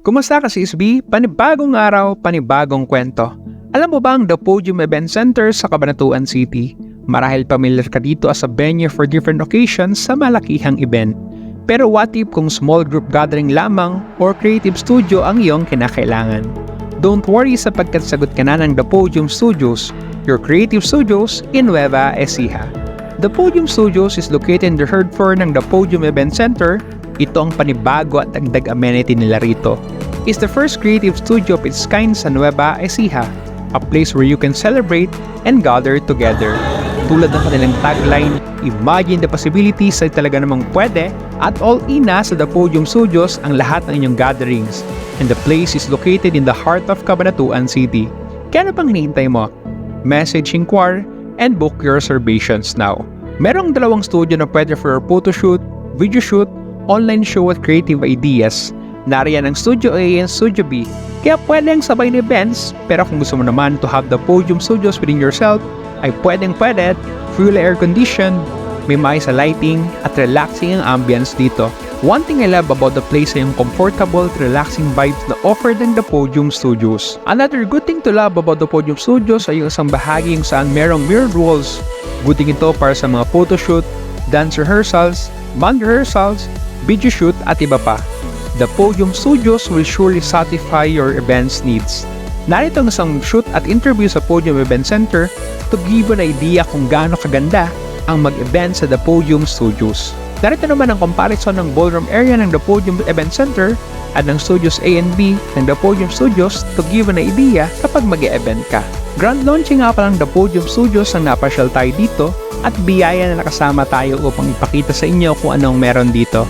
Kumusta ka CSB? Panibagong araw, panibagong kwento. Alam mo ba ang The Podium Event Center sa Cabanatuan City? Marahil familiar ka dito as a venue for different occasions sa malakihang event. Pero what if kung small group gathering lamang or creative studio ang iyong kinakailangan? Don't worry sapagkat sagot ka na ng The Podium Studios, your creative studios in Nueva Ecija. The Podium Studios is located in the third floor ng The Podium Event Center. Ito ang panibago at dagdag amenity nila rito. It's the first creative studio of its kind sa Nueva Ecija, a place where you can celebrate and gather together. Tulad ng kanilang tagline, Imagine the possibilities ay talaga namang pwede at all ina sa The Podium Studios ang lahat ng inyong gatherings. And the place is located in the heart of Cabanatuan City. Kaya ano pang hinihintay mo? Message inquire and book your reservations now. Merong dalawang studio na pwede for your photoshoot, video shoot, online show at creative ideas. Nariyan ang Studio A and Studio B. Kaya pwedeng sabay na events, pero kung gusto mo naman to have the podium studios within yourself, ay pwedeng pwede, fully air conditioned, may maayos sa lighting, at relaxing ang ambience dito. One thing I love about the place ay yung comfortable at relaxing vibes na offered ng the Podium Studios. Another good thing to love about the Podium Studios ay yung isang bahagi yung saan merong mirrored walls. Good thing ito para sa mga photoshoot, dance rehearsals, band rehearsals, video shoot at iba pa. The Podium Studios will surely satisfy your events needs. Narito ang isang shoot at interview sa Podium Event Center to give an idea kung gaano kaganda ang mag-event sa The Podium Studios. Narito naman ang comparison ng ballroom area ng The Podium Event Center at ng Studios A and B ng The Podium Studios to give an idea kapag mag event ka. Grand launching nga pa ng The Podium Studios ang napasyal tayo dito at biyaya na nakasama tayo upang ipakita sa inyo kung anong meron dito.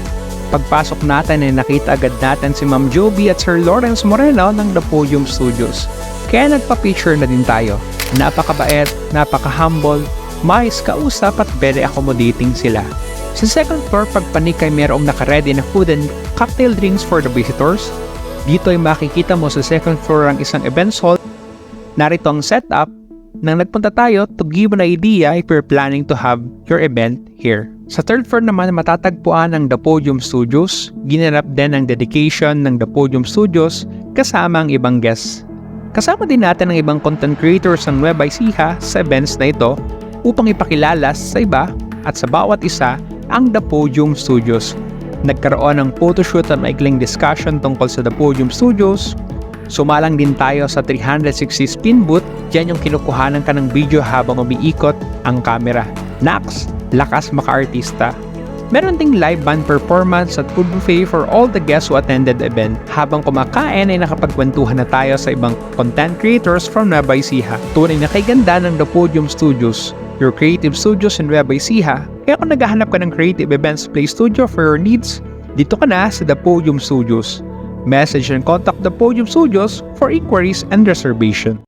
Pagpasok natin ay nakita agad natin si Ma'am Joby at Sir Lawrence Moreno ng The Podium Studios. Kaya nagpa-picture na din tayo. Napakabait, napaka-humble, mais kausap at very accommodating sila. Sa second floor, pagpanik ay merong nakaredy na food and cocktail drinks for the visitors. Dito ay makikita mo sa second floor ang isang events hall. Narito ang setup nang nagpunta tayo to give an idea if you're planning to have your event here. Sa third floor naman matatagpuan ang The Podium Studios. Ginanap din ang dedication ng The Podium Studios kasama ang ibang guests. Kasama din natin ang ibang content creators ng Nueva Ecija sa events na ito upang ipakilala sa iba at sa bawat isa ang The Podium Studios. Nagkaroon ng photoshoot at maikling discussion tungkol sa The Podium Studios. Sumalang din tayo sa 360 spin booth, dyan yung kinukuhanan ka ng video habang umiikot ang camera. Nax, lakas maka-artista. Meron ding live band performance at food buffet for all the guests who attended the event. Habang kumakain ay nakapagkwentuhan na tayo sa ibang content creators from Nueva Ecija. Tunay na kay ganda ng The Podium Studios, your creative studios in Nueva Ecija. Kaya kung naghahanap ka ng creative events play studio for your needs, dito ka na sa The Podium Studios. Message and contact The Podium Studios for inquiries and reservation.